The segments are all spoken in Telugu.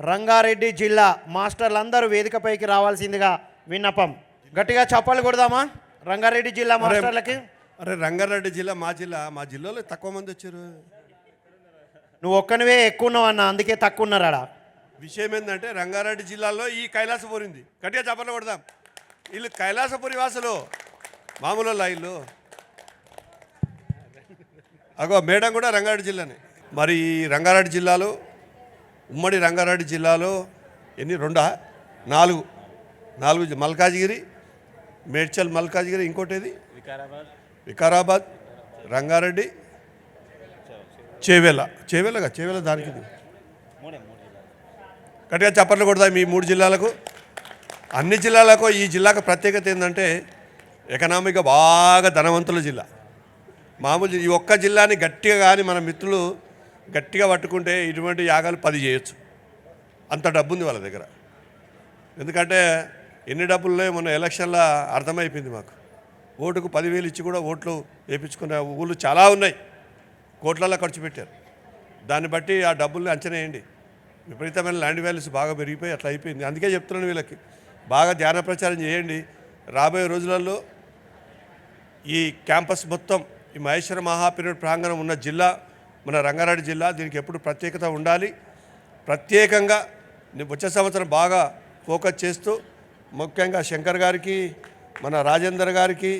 రంగారెడ్డి జిల్లా మాస్టర్లందరూ వేదికపైకి రావాల్సిందిగా విన్నపం. గట్టిగా చప్పాలు కొడదామా? రంగారెడ్డి జిల్లా మాస్టర్లకి? అరే రంగారెడ్డి జిల్లా మా జిల్లా మా జిల్లాలో తక్కువ మంది వచ్చారు. నువ్వు ఒక్కనివే ఎక్కువ ఉన్నావు అన్న అందుకే తక్కువ ఉన్నారాడా విషయం ఏంటంటే రంగారెడ్డి జిల్లాలో ఈ కైలాసపురి ఉంది గట్టిగా చప్పట్లు కొడదాం. వీళ్ళు కైలాసపురి వాసులు. మామూలు ఇల్లు. అగో మేడం కూడా రంగారెడ్డి జిల్లానే. మరి ఈ రంగారెడ్డి జిల్లాలో ఉమ్మడి రంగారెడ్డి జిల్లాలో ఎన్ని రెండా? నాలుగు. నాలుగు మల్కాజిగిరి మేడ్చల్ మల్కాజిగిరి ఇంకోటి ఏది వికారాబాద్ రంగారెడ్డి చేవెళ్ళ చేవెళ్ళగా చేవెళ్ళ దానికి. గట్టిగా చప్పట్లు కొడతాయి మీ మూడు జిల్లాలకు. అన్ని జిల్లాలకు ఈ జిల్లాకు ప్రత్యేకత ఏంటంటే ఎకనామిక్గా బాగా ధనవంతుల జిల్లా. మామూలు ఈ ఒక్క జిల్లాని గట్టిగా కానీ మన మిత్రులు గట్టిగా పట్టుకుంటే ఇటువంటి యాగాలు పది చేయొచ్చు. అంత డబ్బు ఉంది వాళ్ళ దగ్గర. ఎందుకంటే ఎన్ని డబ్బుల్లో మొన్న ఎలక్షన్లో అర్థమైపోయింది మాకు. ఓటుకు పదివేలు ఇచ్చి కూడా ఓట్లు వేయించుకునే ఊళ్ళు చాలా ఉన్నాయి. కోట్లలో ఖర్చు పెట్టారు. దాన్ని బట్టి ఆ డబ్బుల్ని అంచనా వేయండి. విపరీతమైన ల్యాండ్ వాల్యూస్ బాగా పెరిగిపోయి అట్లా అయిపోయింది. అందుకే చెప్తున్నాను వీళ్ళకి బాగా ధ్యాన ప్రచారం చేయండి. రాబోయే రోజులలో ఈ క్యాంపస్ మొత్తం ఈ మహేశ్వర మహాపీరియడ్ ప్రాంగణం ఉన్న జిల్లా మన రంగారెడ్డి జిల్లా దీనికి ఎప్పుడు ప్రత్యేకత ఉండాలి. ప్రత్యేకంగా ని- వచ్చే సంవత్సరం బాగా ఫోకస్ చేస్తూ ముఖ్యంగా శంకర్ గారికి మన రాజేందర్ గారికి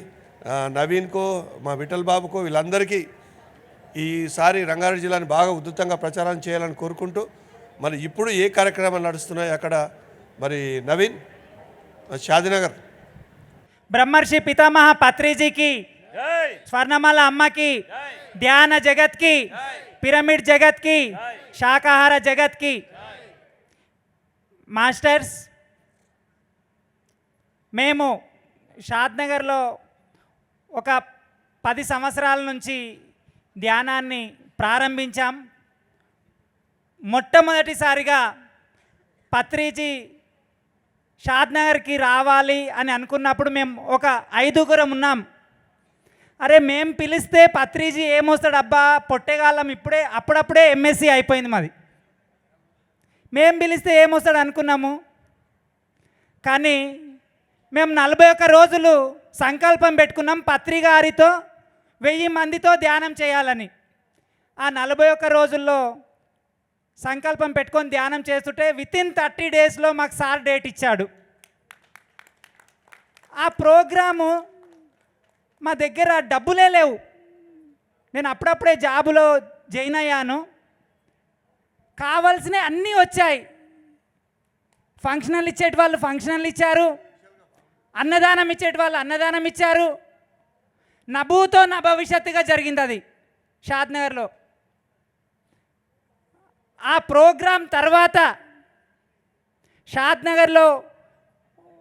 నవీన్కో మా విఠల్ బాబుకో వీళ్ళందరికీ ఈసారి రంగారెడ్డి జిల్లాని బాగా ఉధృతంగా ప్రచారం చేయాలని కోరుకుంటూ మరి ఇప్పుడు ఏ కార్యక్రమాలు నడుస్తున్నాయి అక్కడ మరి నవీన్ షాదినగర్. బ్రహ్మర్షి పితామహ పత్రిజీకి స్వర్ణమాల అమ్మకి ధ్యాన జగత్కి పిరమిడ్ జగత్కి శాకాహార జగత్కి. మాస్టర్స్ మేము షాద్నగర్లో ఒక పది సంవత్సరాల నుంచి ధ్యానాన్ని ప్రారంభించాం. మొట్టమొదటిసారిగా పత్రిజీ షాద్నగర్కి రావాలి అని అనుకున్నప్పుడు మేము ఒక ఐదుగురం ఉన్నాం. అరే మేం పిలిస్తే పత్రిజీ ఏమొస్తాడు అబ్బా పొట్టేగాళ్ళం ఇప్పుడే అప్పుడప్పుడే ఎంఎస్సి అయిపోయింది మాది. మేం పిలిస్తే ఏమొస్తాడు అనుకున్నాము కానీ మేము నలభై ఒక్క రోజులు సంకల్పం పెట్టుకున్నాం పత్రి గారితో వెయ్యి మందితో ధ్యానం చేయాలని. ఆ నలభై ఒక్క రోజుల్లో సంకల్పం పెట్టుకొని ధ్యానం చేస్తుంటే విత్ ఇన్ థర్టీ డేస్లో మాకు సార్ డేట్ ఇచ్చాడు. ఆ ప్రోగ్రాము మా దగ్గర డబ్బులే లేవు. నేను అప్పుడప్పుడే జాబులో జాయిన్ అయ్యాను. కావాల్సినవి అన్నీ వచ్చాయి. ఫంక్షనల్ ఇచ్చేటి వాళ్ళు ఫంక్షనల్ ఇచ్చారు. అన్నదానం ఇచ్చేటి వాళ్ళు అన్నదానం ఇచ్చారు. నభూతో నా భవిష్యత్తుగా జరిగింది అది షాద్నగర్లో ఆ ప్రోగ్రాం తర్వాత షాద్నగర్లో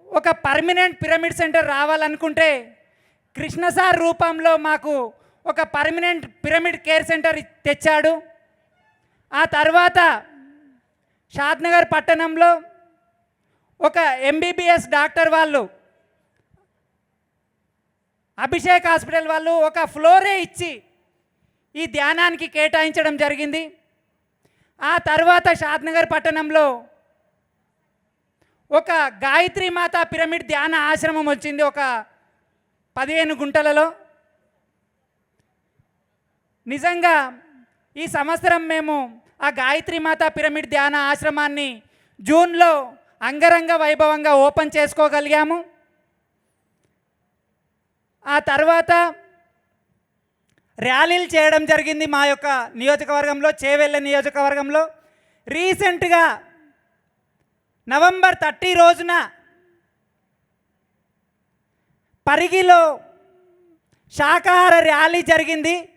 ఒక పర్మనెంట్ పిరమిడ్ సెంటర్ రావాలనుకుంటే కృష్ణ సార్ రూపంలో మాకు ఒక పర్మనెంట్ పిరమిడ్ కేర్ సెంటర్ తెచ్చాడు. ఆ తర్వాత షాద్నగర్ పట్టణంలో ఒక ఎంబీబీఎస్ డాక్టర్ వాళ్ళు అభిషేక్ హాస్పిటల్ వాళ్ళు ఒక ఫ్లోరే ఇచ్చి ఈ ధ్యానానికి కేటాయించడం జరిగింది. ఆ తర్వాత షాద్నగర్ పట్టణంలో ఒక గాయత్రి మాత పిరమిడ్ ధ్యాన ఆశ్రమం వచ్చింది. ఒక పదిహేను గుంటలలో. నిజంగా ఈ సంవత్సరం మేము ఆ గాయత్రి మాత పిరమిడ్ ధ్యాన ఆశ్రమాన్ని జూన్లో అంగరంగ వైభవంగా ఓపెన్ చేసుకోగలిగాము. ఆ తర్వాత ర్యాలీలు చేయడం జరిగింది మా యొక్క నియోజకవర్గంలో చేవెళ్ళ నియోజకవర్గంలో. రీసెంట్గా నవంబర్ థర్టీ రోజున పరిగిలో శాకాహార ర్యాలీ జరిగింది.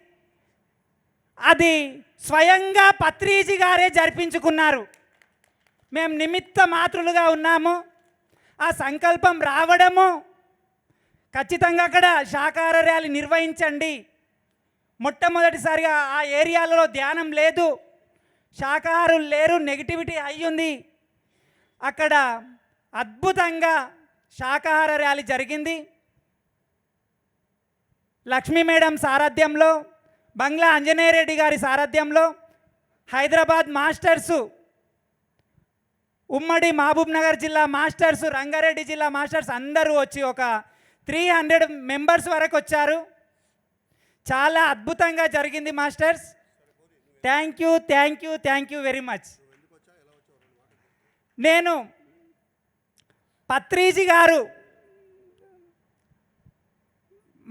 అది స్వయంగా పత్రీజీ గారే జరిపించుకున్నారు. మేము నిమిత్త మాతృలుగా ఉన్నాము. ఆ సంకల్పం రావడము ఖచ్చితంగా అక్కడ శాకాహార ర్యాలీ నిర్వహించండి. మొట్టమొదటిసారిగా ఆ ఏరియాలలో ధ్యానం లేదు. శాకాహారులు లేరు నెగిటివిటీ అయ్యింది. అక్కడ అద్భుతంగా శాకాహార ర్యాలీ జరిగింది. లక్ష్మీ మేడం సారథ్యంలో బంగ్లా అంజనేయ రెడ్డి గారి సారథ్యంలో హైదరాబాద్ మాస్టర్సు ఉమ్మడి మహబూబ్ నగర్ జిల్లా మాస్టర్స్ రంగారెడ్డి జిల్లా మాస్టర్స్ అందరూ వచ్చి ఒక త్రీ హండ్రెడ్ మెంబర్స్ వరకు వచ్చారు. చాలా అద్భుతంగా జరిగింది masters. Thank you thank you thank you very much. నేను పత్రీజీ గారు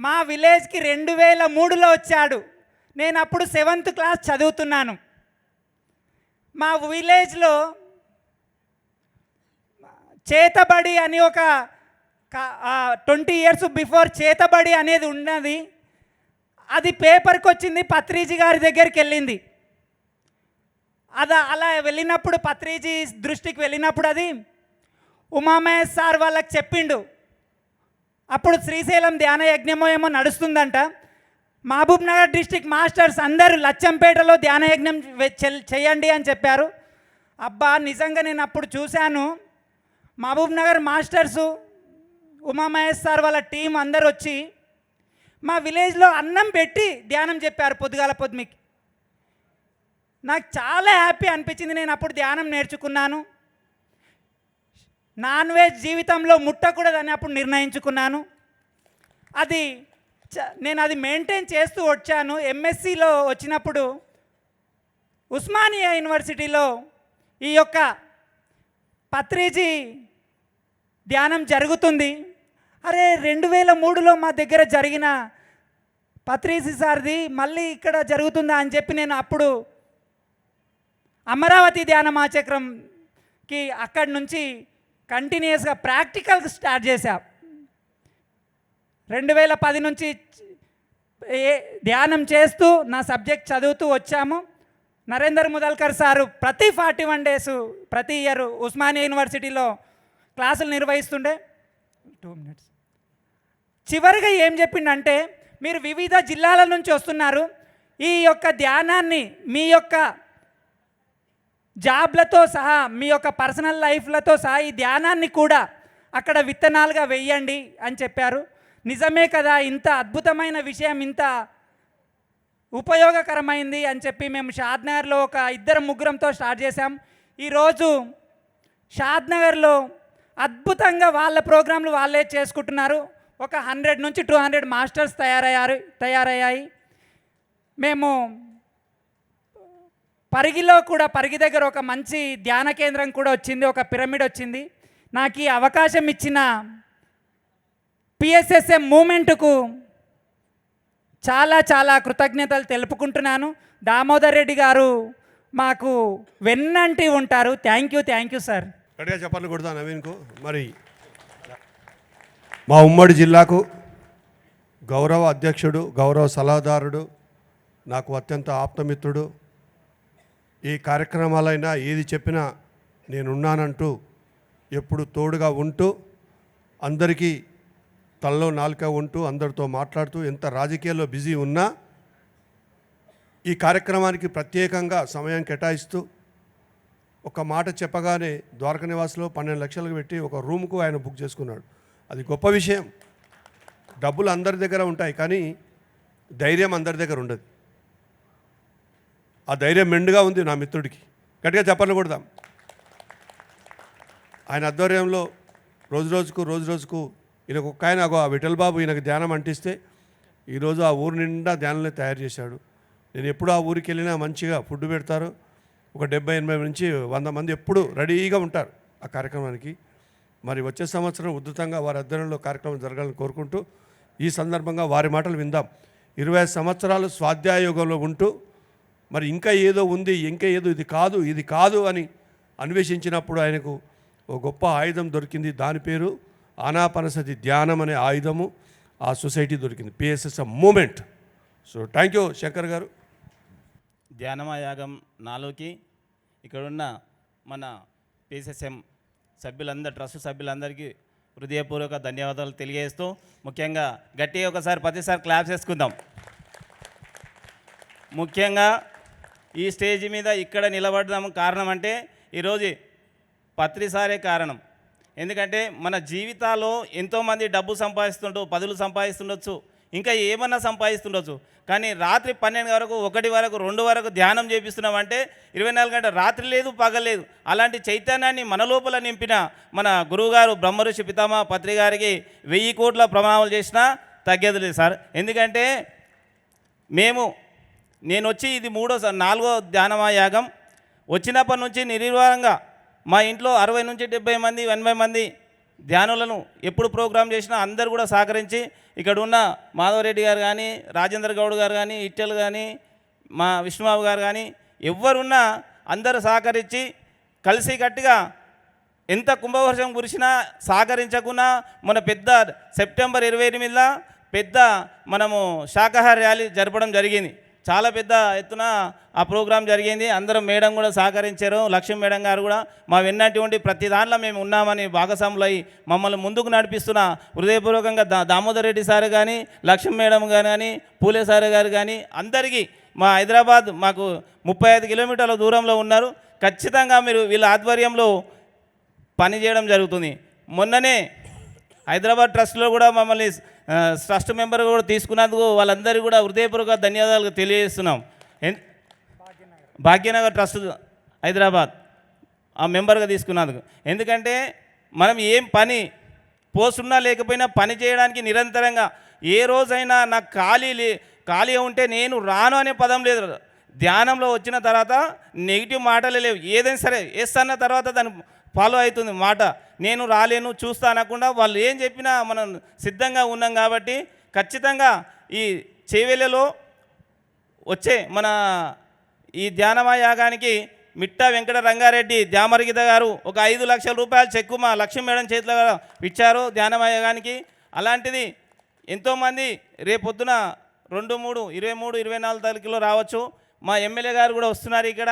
మా విలేజ్కి రెండు వేల మూడులో వచ్చాడు. నేను అప్పుడు సెవెంత్ క్లాస్ చదువుతున్నాను. మా విలేజ్లో చేతబడి అని ఒక ట్వంటీ ఇయర్స్ బిఫోర్ చేతబడి అనేది ఉన్నది. అది పేపర్కి వచ్చింది పత్రిజీ గారి దగ్గరికి వెళ్ళింది. అది అలా వెళ్ళినప్పుడు పత్రిజీ దృష్టికి వెళ్ళినప్పుడు అది ఉమామహేష్ సార్ వాళ్ళకి చెప్పిండు. అప్పుడు శ్రీశైలం ధ్యాన యజ్ఞమో ఏమో నడుస్తుందంట. మహబూబ్ నగర్ డిస్టిక్ మాస్టర్స్ అందరూ లచ్చంపేటలో ధ్యాన యజ్ఞం చేయండి అని చెప్పారు. అబ్బా నిజంగా నేను అప్పుడు చూశాను. Mahabubnagar masters Umamahesh sir వాళ్ళ టీం అందరు వచ్చి మా విలేజ్లో అన్నం పెట్టి ధ్యానం చెప్పారు పొద్దుగాల పొద్దుమికి. నాకు చాలా హ్యాపీ అనిపించింది. నేను అప్పుడు ధ్యానం నేర్చుకున్నాను. నాన్ వెజ్ జీవితంలో ముట్టకూడదని అప్పుడు నిర్ణయించుకున్నాను. అది చ- నేను అది మెయింటైన్ చేస్తూ వచ్చాను. ఎంఎస్సిలో వచ్చినప్పుడు ఉస్మానియా యూనివర్సిటీలో ఈ యొక్క పత్రిజీ ధ్యానం జరుగుతుంది. అరే రెండు వేల మూడులో మా దగ్గర జరిగిన పత్రిజీ సార్ది మళ్ళీ ఇక్కడ జరుగుతుందా అని చెప్పి నేను అప్పుడు అమరావతి ధ్యాన మాచక్రంకి అక్కడి నుంచి కంటిన్యూస్గా ప్రాక్టికల్ స్టార్ట్ చేశా. రెండు వేల పది నుంచి ఏ- ధ్యానం చేస్తూ నా సబ్జెక్ట్ చదువుతూ వచ్చాము. నరేందర్ ముదల్కర్ సారు ప్రతి ఫార్టీ వన్ డేస్ ప్రతి ఇయర్ ఉస్మానియా యూనివర్సిటీలో క్లాసులు నిర్వహిస్తుండే. Two minutes. చివరిగా ఏం చెప్పిండంటే మీరు వివిధ జిల్లాల నుంచి వస్తున్నారు. ఈ యొక్క ధ్యానాన్ని మీ యొక్క జాబ్లతో సహా మీ యొక్క పర్సనల్ లైఫ్లతో సహా ఈ ధ్యానాన్ని కూడా అక్కడ విత్తనాలుగా వెయ్యండి అని చెప్పారు. నిజమే కదా ఇంత అద్భుతమైన విషయం ఇంత ఉపయోగకరమైంది అని చెప్పి మేము షాద్నగర్లో ఒక ఇద్దరు ముగ్గురంతో స్టార్ట్ చేశాం. ఈరోజు షాద్నగర్లో అద్భుతంగా వాళ్ళ ప్రోగ్రాంలు వాళ్ళే చేసుకుంటున్నారు. ఒక హండ్రెడ్ నుంచి టూ హండ్రెడ్ మాస్టర్స్ తయారయ్యారు తయారయ్యాయి. మేము పరిగిలో కూడా పరిగి దగ్గర ఒక మంచి ధ్యాన కేంద్రం కూడా వచ్చింది ఒక పిరమిడ్ వచ్చింది. నాకు ఈ అవకాశం ఇచ్చిన పిఎస్ఎస్ఎం మూమెంట్కు చాలా చాలా కృతజ్ఞతలు తెలుపుకుంటున్నాను. దామోదర్ రెడ్డి గారు మాకు వెన్నంటి ఉంటారు. Thank you thank you sir గట్టిగా చెప్పాలి కొడతా నవీన్కు. మరి మా ఉమ్మడి జిల్లాకు గౌరవ అధ్యక్షుడు గౌరవ సలహాదారుడు నాకు అత్యంత ఆప్తమిత్రుడు ఈ కార్యక్రమాలైనా ఏది చెప్పినా నేనున్నానంటూ ఎప్పుడు తోడుగా ఉంటూ అందరికీ తలలో నాలుక ఉంటూ అందరితో మాట్లాడుతూ ఎంత రాజకీయాల్లో బిజీ ఉన్నా ఈ కార్యక్రమానికి ప్రత్యేకంగా సమయం కేటాయిస్తూ ఒక మాట చెప్పగానే ద్వారక నివాస్లో పన్నెండు లక్షలకు పెట్టి ఒక రూమ్కు ఆయన బుక్ చేసుకున్నాడు. అది గొప్ప విషయం. డబ్బులు అందరి దగ్గర ఉంటాయి కానీ ధైర్యం అందరి దగ్గర ఉండదు. ఆ ధైర్యం మెండుగా ఉంది నా మిత్రుడికి. గట్టిగా చెప్పాలని కొడదాం ఆయన ఆధ్వర్యంలో రోజు రోజుకు రోజు రోజుకు ఈయనకు ఒక్క ఆయన ఆ విఠల్ బాబు ఈయనకు ధ్యానం అంటిస్తే ఈరోజు ఆ ఊరు నిండా ధ్యానాన్ని తయారు చేశాడు. నేను ఎప్పుడు ఆ ఊరికి వెళ్ళినా మంచిగా ఫుడ్ పెడతారు. ఒక డెబ్బై ఎనభై నుంచి వంద మంది ఎప్పుడు రెడీగా ఉంటారు ఆ కార్యక్రమానికి. మరి వచ్చే సంవత్సరం ఉద్ధృతంగా వారి అధ్వర్యంలో కార్యక్రమం జరగాలని కోరుకుంటూ ఈ సందర్భంగా వారి మాటలు విందాం. ఇరవై ఐదు సంవత్సరాలు స్వాధ్యాయోగంలో ఉంటూ మరి ఇంకా ఏదో ఉంది ఇంకా ఏదో ఇది కాదు ఇది కాదు అని అన్వేషించినప్పుడు ఆయనకు ఒక గొప్ప ఆయుధం దొరికింది. దాని పేరు ఆనాపనసతి ధ్యానం అనే ఆయుధము ఆ సొసైటీ దొరికింది. PSS movement. So thank you Shankar గారు. ధ్యానమాయాగం నాలుగుకి ఇక్కడున్న మన పిఎస్ఎస్ఎం సభ్యులందరూ ట్రస్ట్ సభ్యులందరికీ హృదయపూర్వక ధన్యవాదాలు తెలియజేస్తూ ముఖ్యంగా గట్టిగా ఒకసారి ప్రతిసారి క్లాప్ చేసుకుందాం ముఖ్యంగా ఈ స్టేజ్ మీద ఇక్కడ నిలబడడం కారణం అంటే ఈరోజు పత్రిసారే కారణం. ఎందుకంటే మన జీవితాల్లో ఎంతోమంది డబ్బు సంపాదిస్తుంటూ పదులు సంపాదిస్తుండొచ్చు ఇంకా ఏమన్నా సంపాదిస్తుండొచ్చు. కానీ రాత్రి పన్నెండు వరకు ఒకటి వరకు రెండు వరకు ధ్యానం చేపిస్తున్నామంటే ఇరవై నాలుగు గంటల రాత్రి లేదు పగలేదు అలాంటి చైతన్యాన్ని మన లోపల నింపిన మన గురువుగారు బ్రహ్మఋషి పితామహ పత్రి గారికి వెయ్యి కోట్ల ప్రమాణాలు చేసినా తగ్గదు లేదు సార్. ఎందుకంటే మేము నేను వచ్చి ఇది మూడో స- నాలుగో ధ్యానమా యాగం. వచ్చినప్పటి నుంచి నిర్వారంగా మా ఇంట్లో అరవై నుంచి డెబ్బై మంది ఎనభై మంది ధ్యానులను ఎప్పుడు ప్రోగ్రామ్ చేసినా అందరు కూడా సహకరించి ఇక్కడ ఉన్న మాధవరెడ్డి గారు కానీ రాజేంద్ర గౌడ్ గారు కానీ ఇట్టెల్ కానీ మా విష్ణుబాబు గారు కానీ ఎవరున్నా అందరూ సహకరించి కలిసి గట్టిగా ఎంత కుంభవర్షం కురిసినా సహకరించకున్నా మన పెద్ద సెప్టెంబర్ ఇరవై ఎనిమిదిలో పెద్ద మనము శాకాహార ర్యాలీ జరపడం జరిగింది. చాలా పెద్ద ఎత్తున ఆ ప్రోగ్రాం జరిగింది. అందరం మేడం కూడా సహకరించారు. లక్ష్మీ మేడం గారు కూడా మా వెన్నటి ఉండి ప్రతి దాంట్లో మేము ఉన్నామని భాగస్వాములు అయి మమ్మల్ని ముందుకు నడిపిస్తున్న హృదయపూర్వకంగా దా దామోదర్ రెడ్డి సార్ కానీ లక్ష్మీ మేడం గారు కానీ పూలే సార్ గారు కానీ అందరికీ మా హైదరాబాద్ మాకు ముప్పై ఐదు కిలోమీటర్ల దూరంలో ఉన్నారు. ఖచ్చితంగా మీరు వీళ్ళ ఆధ్వర్యంలో పనిచేయడం జరుగుతుంది. మొన్ననే హైదరాబాద్ ట్రస్ట్లో కూడా మమ్మల్ని ట్రస్ట్ మెంబర్ కూడా తీసుకున్నందుకు వాళ్ళందరికీ కూడా హృదయపూర్వక ధన్యవాదాలు తెలియజేస్తున్నాం. ఎన్- భాగ్యనగర్ ట్రస్ట్ హైదరాబాద్ ఆ మెంబర్గా తీసుకున్నందుకు. ఎందుకంటే మనం ఏం పని పోస్ట్ ఉన్నా లేకపోయినా పని చేయడానికి నిరంతరంగా ఏ రోజైనా నాకు ఖాళీ లే ఖాళీ ఉంటే నేను రాను అనే పదం లేదు. ధ్యానంలో వచ్చిన తర్వాత నెగిటివ్ మాటలే లేవు. ఏదైనా సరే వేస్తాన్న తర్వాత దాని ఫాలో అవుతుంది మాట. నేను రాలేను చూస్తా అనకుండా వాళ్ళు ఏం చెప్పినా మనం సిద్ధంగా ఉన్నాం కాబట్టి ఖచ్చితంగా ఈ చేవెళ్ళలో వచ్చే మన ఈ ధ్యానమా యాగానికి మిట్టా వెంకట రంగారెడ్డి ధ్యామరిగిత గారు ఒక ఐదు లక్షల రూపాయలు చెక్కు మా లక్ష్మీ మేడం చేతిలో ఇచ్చారు ధ్యానమా యాగానికి అలాంటిది ఎంతోమంది రేపొద్దున రెండు మూడు ఇరవై మూడు ఇరవై నాలుగు తారీఖులో రావచ్చు. మా ఎమ్మెల్యే గారు కూడా వస్తున్నారు ఇక్కడ.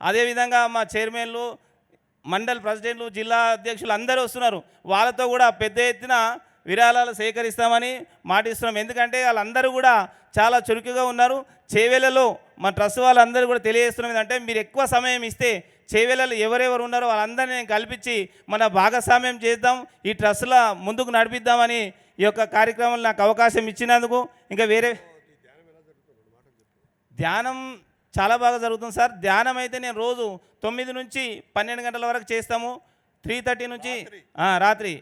అదేవిధంగా మా చైర్మన్లు మండల్ ప్రెసిడెంట్లు జిల్లా అధ్యక్షులు అందరూ వస్తున్నారు. వాళ్ళతో కూడా పెద్ద ఎత్తున విరాళాలు సేకరిస్తామని మాటిస్తున్నాం. ఎందుకంటే వాళ్ళందరూ కూడా చాలా చురుకుగా ఉన్నారు. చేవేలలో మా ట్రస్ట్ వాళ్ళందరూ కూడా తెలియజేస్తున్నాం. ఏంటంటే మీరు ఎక్కువ సమయం ఇస్తే చేవేలలో ఎవరెవరు ఉన్నారో వాళ్ళందరినీ నేను కల్పించి మన భాగస్వామ్యం చేద్దాం. ఈ ట్రస్ట్ల ముందుకు నడిపిద్దామని ఈ యొక్క కార్యక్రమంలో నాకు అవకాశం ఇచ్చినందుకు ఇంకా వేరే ధ్యానం చాలా బాగా జరుగుతుంది సార్. ధ్యానం అయితే నేను రోజు తొమ్మిది నుంచి పన్నెండు గంటల వరకు చేస్తాము. త్రీ థర్టీ నుంచి రాత్రి.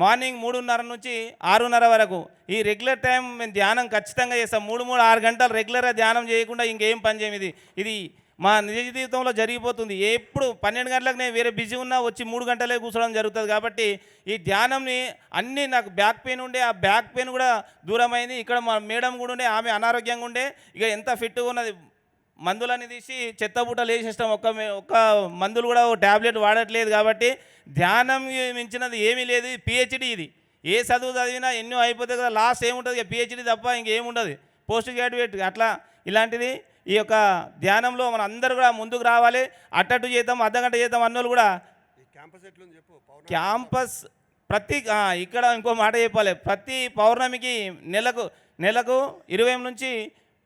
మార్నింగ్ మూడున్నర నుంచి ఆరున్నర వరకు. ఈ రెగ్యులర్ టైం మేము ధ్యానం ఖచ్చితంగా చేస్తాం. మూడు మూడు ఆరు గంటలు రెగ్యులర్గా ధ్యానం చేయకుండా ఇంకేం పని చేయం ఇది. ఇది మా నిజ జీవితంలో జరిగిపోతుంది. ఎప్పుడు పన్నెండు గంటలకు నేను వేరే బిజీ ఉన్నా వచ్చి మూడు గంటలే కూర్చోవడం జరుగుతుంది కాబట్టి ఈ ధ్యానంని అన్నీ నాకు బ్యాక్ పెయిన్ ఉండే ఆ బ్యాక్ పెయిన్ కూడా దూరమైంది. ఇక్కడ మా మేడం కూడా ఉండే ఆమె అనారోగ్యంగా ఉండే. ఇక ఎంత ఫిట్గా ఉన్నది మందులన్నీ తీసి చెత్త బుట్టలు వేసేస్తాం ఒక్క ఒక్క మందులు కూడా ఒక ట్యాబ్లెట్ వాడట్లేదు కాబట్టి ధ్యానం మించినది ఏమీ లేదు. పిహెచ్డి ఇది. ఏ చదువు చదివినా ఎన్నో అయిపోతాయి కదా. లాస్ట్ ఏముంటుంది? ఇక పిహెచ్డి తప్ప ఇంకేముండదు. పోస్ట్ గ్రాడ్యుయేట్ అట్లా ఇలాంటిది ఈ యొక్క ధ్యానంలో మన అందరూ కూడా ముందుకు రావాలి. అట్టట్టు చేద్దాం అర్ధగంట చేద్దాం అన్నోళ్ళు కూడా క్యాంపస్ ప్రతి ఇక్కడ ఇంకో మాట చెప్పాలి. ప్రతి పౌర్ణమికి నెలకు నెలకు ఇరవై నుంచి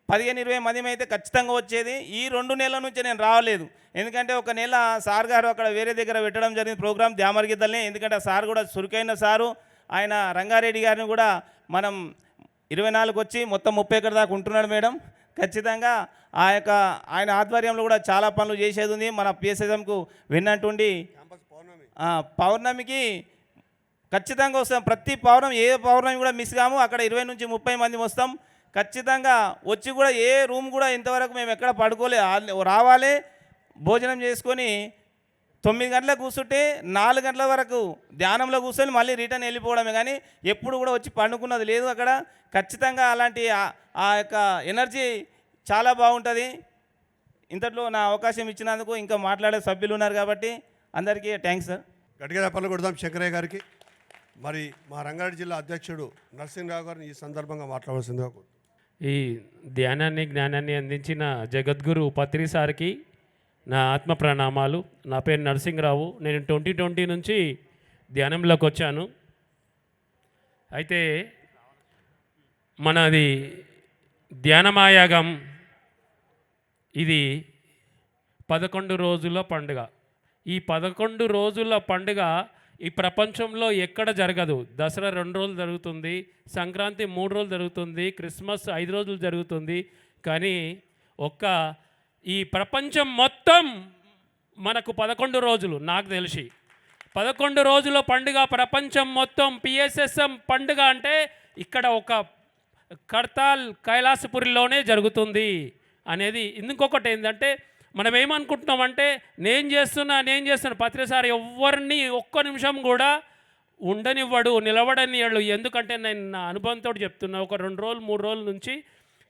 పదిహేను ఇరవై మంది అయితే ఖచ్చితంగా వచ్చేది. ఈ రెండు నెలల నుంచి నేను రావలేదు ఎందుకంటే ఒక నెల సార్ గారు అక్కడ వేరే దగ్గర పెట్టడం జరిగింది ప్రోగ్రామ్ ధ్యామర్గిద్దల్ని ఎందుకంటే సార్ కూడా చురుకైన సారు. ఆయన రంగారెడ్డి గారిని కూడా మనం ఇరవై నాలుగు వచ్చి మొత్తం ముప్పై ఎకర దాకా ఉంటున్నాడు మేడం. ఖచ్చితంగా ఆ యొక్క ఆయన ఆధ్వర్యంలో కూడా చాలా పనులు చేసేది ఉంది. మన పిఎస్ఎస్ఎంకు విన్నట్టుండి ఆ, పౌర్ణమికి ఖచ్చితంగా వస్తాం. ప్రతి పౌర్ణమి ఏ పౌర్ణమి కూడా మిస్ కాము. అక్కడ ఇరవై నుంచి ముప్పై మంది వస్తాం. ఖచ్చితంగా వచ్చి కూడా ఏ రూమ్ కూడా ఇంతవరకు మేము ఎక్కడ పడుకోలే. రావాలి భోజనం చేసుకొని తొమ్మిది గంటలకు కూర్చుంటే నాలుగు గంటల వరకు ధ్యానంలో కూర్చొని మళ్ళీ రిటర్న్ వెళ్ళిపోవడమే కానీ ఎప్పుడు కూడా వచ్చి పండుకున్నది లేదు అక్కడ. ఖచ్చితంగా అలాంటి ఆ- యొక్క ఎనర్జీ చాలా బాగుంటుంది. ఇంతట్లో నా అవకాశం ఇచ్చినందుకు ఇంకా మాట్లాడే సభ్యులు ఉన్నారు కాబట్టి అందరికీ థ్యాంక్స్ సార్ గట్టిగా చెప్పలు కొడదాం శంకరయ్య గారికి. మరి మా రంగారెడ్డి జిల్లా అధ్యక్షుడు నరసింహరావు గారిని ఈ సందర్భంగా మాట్లాడవలసిందిగా కోరుతున్నాను. ఈ ధ్యానాన్ని జ్ఞానాన్ని అందించిన జగద్గురు పత్రి సార్కి నా ఆత్మ ప్రణామాలు. నా పేరు నరసింహరావు. నేను ట్వంటీ ట్వంటీ నుంచి ధ్యానంలోకి వచ్చాను. అయితే మనది ధ్యానమాయాగం ఇది పదకొండు రోజుల పండుగ. ఈ పదకొండు రోజుల పండుగ ఈ ప్రపంచంలో ఎక్కడ జరగదు. దసరా రెండు రోజులు జరుగుతుంది సంక్రాంతి మూడు రోజులు జరుగుతుంది క్రిస్మస్ ఐదు రోజులు జరుగుతుంది. కానీ ఒక్క ఈ ప్రపంచం మొత్తం మనకు పదకొండు రోజులు నాకు తెలిసి. పదకొండు రోజుల పండుగ ప్రపంచం మొత్తం పిఎస్ఎస్ఎం పండుగ అంటే ఇక్కడ ఒక కర్తాల్ కైలాసపురిలోనే జరుగుతుంది అనేది ఇంకొకటి ఏంటంటే మనం ఏమనుకుంటున్నామంటే నేను చేస్తున్నా నేను చేస్తున్నా. పత్రిసారి ఎవరిని ఒక్క నిమిషం కూడా ఉండనివ్వడు నిలబడనివ్వడు ఎందుకంటే నేను నా అనుభవంతో చెప్తున్నా ఒక రెండు రోజులు మూడు రోజుల నుంచి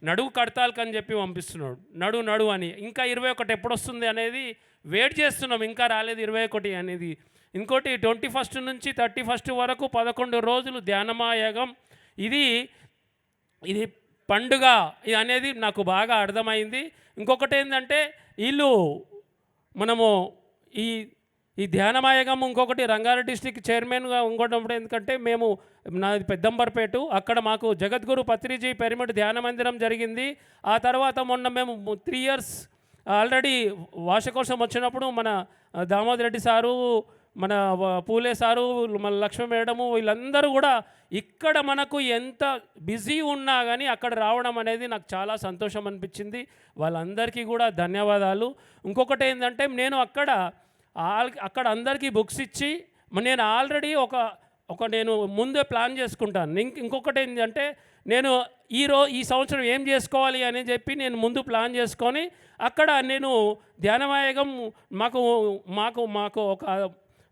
నడువు కడతాలకు అని చెప్పి పంపిస్తున్నాడు. నడు నడు అని. ఇంకా ఇరవై ఒకటి ఎప్పుడు వస్తుంది అనేది వెయిట్ చేస్తున్నాం. ఇంకా రాలేదు ఇరవై ఒకటి అనేది. ఇంకోటి ట్వంటీ ఫస్ట్ నుంచి థర్టీ ఫస్ట్ వరకు పదకొండు రోజులు ధ్యానమాయగం. ఇది ఇది పండుగ ఇది అనేది నాకు బాగా అర్థమైంది. ఇంకొకటి ఏంటంటే వీళ్ళు మనము ఈ ఈ ధ్యానమాయగం ఇంకొకటి రంగారెడ్డి డిస్టిక్ చైర్మన్గా ఇంకోటి ఎందుకంటే మేము నాది పెద్దంబర్పేట అక్కడ మాకు జగద్గురు పత్రిజీ పెరిమిడ్ ధ్యాన మందిరం జరిగింది. ఆ తర్వాత మొన్న మేము త్రీ ఇయర్స్ ఆల్రెడీ వార్షికోత్సవం వచ్చినప్పుడు మన దామోదర్ రెడ్డి సారు మన పూలే సారు మన లక్ష్మీ మేడము వీళ్ళందరూ కూడా ఇక్కడ మనకు ఎంత బిజీ ఉన్నా కానీ అక్కడ రావడం అనేది నాకు చాలా సంతోషం అనిపించింది. వాళ్ళందరికీ కూడా ధన్యవాదాలు. ఇంకొకటి ఏంటంటే నేను అక్కడ అక్కడ అందరికీ బుక్స్ ఇచ్చి నేను ఆల్రెడీ ఒక ఒక నేను ముందే ప్లాన్ చేసుకుంటాను. ఇంక ఇంకొకటి ఏంటంటే నేను ఈ రో ఈ సంవత్సరం ఏం చేసుకోవాలి అని చెప్పి నేను ముందు ప్లాన్ చేసుకొని అక్కడ నేను ధ్యానవాయగం మాకు మాకు మాకు ఒక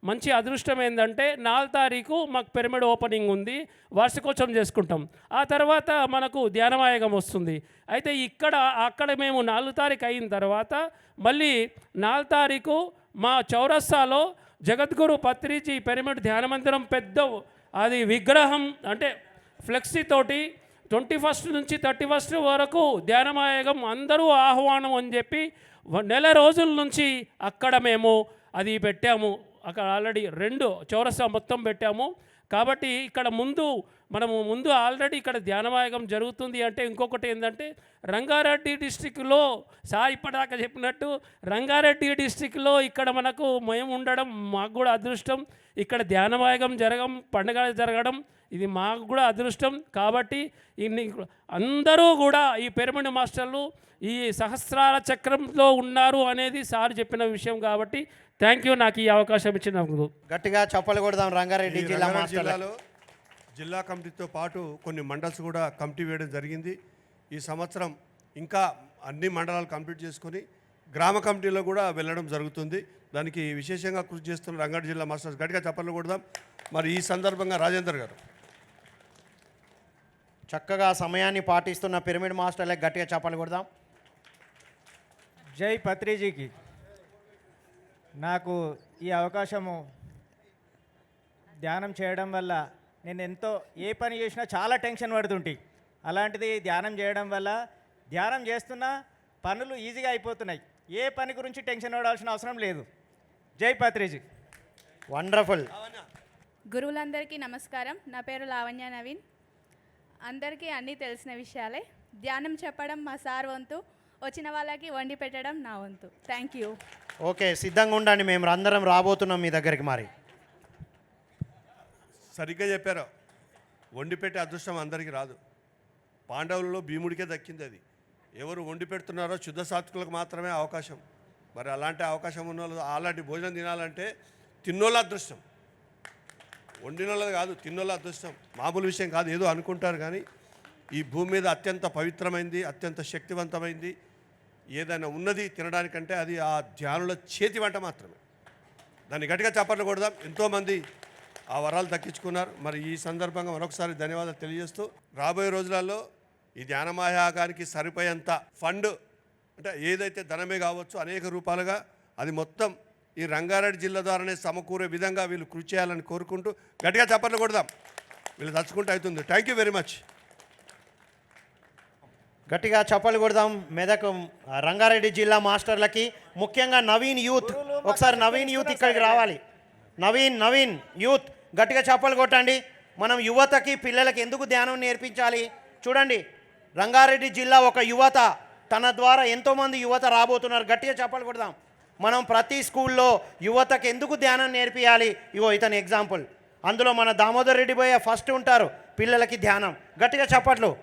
మంచి అదృష్టం ఏంటంటే నాలుగు తారీఖు మాకు పిరమిడ్ ఓపెనింగ్ ఉంది వార్షికోత్సవం చేసుకుంటాం. ఆ తర్వాత మనకు ధ్యానమాయగం వస్తుంది. అయితే ఇక్కడ అక్కడ మేము నాలుగు తారీఖు అయిన తర్వాత మళ్ళీ నాలుగు తారీఖు మా చౌరస్తాలో జగద్గురు పత్రిజీ పిరమిడ్ ధ్యాన మందిరం పెద్ద అది విగ్రహం అంటే ఫ్లెక్సీ తోటి ట్వంటీ ఫస్ట్ నుంచి థర్టీ ఫస్ట్ వరకు ధ్యానమాయగం అందరూ ఆహ్వానం అని చెప్పి నెల రోజుల నుంచి అక్కడ మేము అది పెట్టాము. అక్కడ ఆల్రెడీ రెండు చౌరస్తా మొత్తం పెట్టాము. కాబట్టి ఇక్కడ ముందు మనము ముందు ఆల్రెడీ ఇక్కడ ధ్యానమాయకం జరుగుతుంది అంటే ఇంకొకటి ఏంటంటే రంగారెడ్డి డిస్టిక్లో సార్ ఇప్పటిదాకా చెప్పినట్టు రంగారెడ్డి డిస్టిక్లో ఇక్కడ మనకు మేము ఉండడం మాకు కూడా అదృష్టం. ఇక్కడ ధ్యానమాయకం జరగం పండుగ జరగడం ఇది మాకు కూడా అదృష్టం. కాబట్టి ఇన్ని అందరూ కూడా ఈ పిరమిడ్ మాస్టర్లు ఈ సహస్రార చక్రంలో ఉన్నారు అనేది సార్ చెప్పిన విషయం కాబట్టి థ్యాంక్ యూ. నాకు ఈ అవకాశం ఇచ్చినందుకు. గట్టిగా చప్పలు కొడదాం రంగారెడ్డి జిల్లా జిల్లా కమిటీతో పాటు కొన్ని మండల్స్ కూడా కమిటీ వేయడం జరిగింది. ఈ సంవత్సరం ఇంకా అన్ని మండలాలు కంప్లీట్ చేసుకొని గ్రామ కమిటీలో కూడా వెళ్ళడం జరుగుతుంది. దానికి విశేషంగా కృషి చేస్తున్న రంగారెడ్డి జిల్లా మాస్టర్స్ గట్టిగా చప్పట్లు కొడదాం. మరి ఈ సందర్భంగా రాజేందర్ గారు. చక్కగా సమయాన్ని పాటిస్తున్న పిరమిడ్ మాస్టర్లకు గట్టిగా చప్పలు కొడదాం. జై పత్రిజీకి. నాకు ఈ అవకాశము ధ్యానం చేయడం వల్ల నేను ఎంతో ఏ పని చేసినా చాలా టెన్షన్ పడుతుంటి. అలాంటిది ధ్యానం చేయడం వల్ల ధ్యానం చేస్తున్నా పనులు ఈజీగా అయిపోతున్నాయి. ఏ పని గురించి టెన్షన్ పడాల్సిన అవసరం లేదు. జై పత్రిజీ. వండర్ఫుల్. గురువులందరికీ నమస్కారం. నా పేరు లావణ్య నవీన్. అందరికీ అన్నీ తెలిసిన విషయాలే. ధ్యానం చెప్పడం మా సార్ వంతు. వచ్చిన వాళ్ళకి వండి పెట్టడం నా వంతు. Thank you. ఓకే సిద్ధంగా ఉండండి. మేము అందరం రాబోతున్నాం మీ దగ్గరికి మరి. సరిగ్గా చెప్పారు. వండి పెట్టే అదృష్టం అందరికీ రాదు. పాండవులలో భీముడికే దక్కింది అది. ఎవరు వండి పెడుతున్నారో శుద్ధ సాత్వికులకు మాత్రమే అవకాశం. మరి అలాంటి అవకాశం ఉన్న వాళ్ళు అలాంటి భోజనం తినాలంటే తిన్నోళ్ళ అదృష్టం. వండినోళ్ళది కాదు తిన్నోళ్ళ అదృష్టం. మామూలు విషయం కాదు ఏదో అనుకుంటారు కానీ ఈ భూమి మీద అత్యంత పవిత్రమైంది అత్యంత శక్తివంతమైంది. ఏదైనా ఉన్నది తినడానికంటే అది ఆ ధ్యానుల చేతి వంట మాత్రమే. దాన్ని గట్టిగా చప్పట్లు కొడదాం. ఎంతోమంది ఆ వరాలు దక్కించుకున్నారు. మరి ఈ సందర్భంగా మరొకసారి ధన్యవాదాలు తెలియజేస్తూ రాబోయే రోజులలో ఈ ధ్యానమాయాగానికి సరిపోయేంత ఫండ్ అంటే ఏదైతే ధనమే కావచ్చు అనేక రూపాలుగా అది మొత్తం ఈ రంగారెడ్డి జిల్లా ద్వారానే సమకూరే విధంగా వీళ్ళు కృషి చేయాలని కోరుకుంటూ గట్టిగా చప్పట్లు కొడదాం. వీళ్ళు తచ్చుకుంటే అవుతుంది. థ్యాంక్ యూ వెరీ మచ్ గట్టిగా చప్పట్లు కొడదాం మెదక్ రంగారెడ్డి జిల్లా మాస్టర్లకి ముఖ్యంగా నవీన్ యూత్. ఒకసారి నవీన్ యూత్ ఇక్కడికి రావాలి. నవీన్ నవీన్ యూత్. గట్టిగా చప్పలు కొట్టండి. మనం యువతకి పిల్లలకి ఎందుకు ధ్యానం నేర్పించాలి? చూడండి రంగారెడ్డి జిల్లా ఒక యువత తన ద్వారా ఎంతోమంది యువత రాబోతున్నారు. గట్టిగా చప్పలు కొడదాం. మనం ప్రతి స్కూల్లో యువతకు ఎందుకు ధ్యానం నేర్పియాలి? ఇగో ఇతని ఎగ్జాంపుల్ అందులో మన దామోదర్ రెడ్డి పోయే ఫస్ట్ ఉంటారు పిల్లలకి ధ్యానం. గట్టిగా చప్పట్లు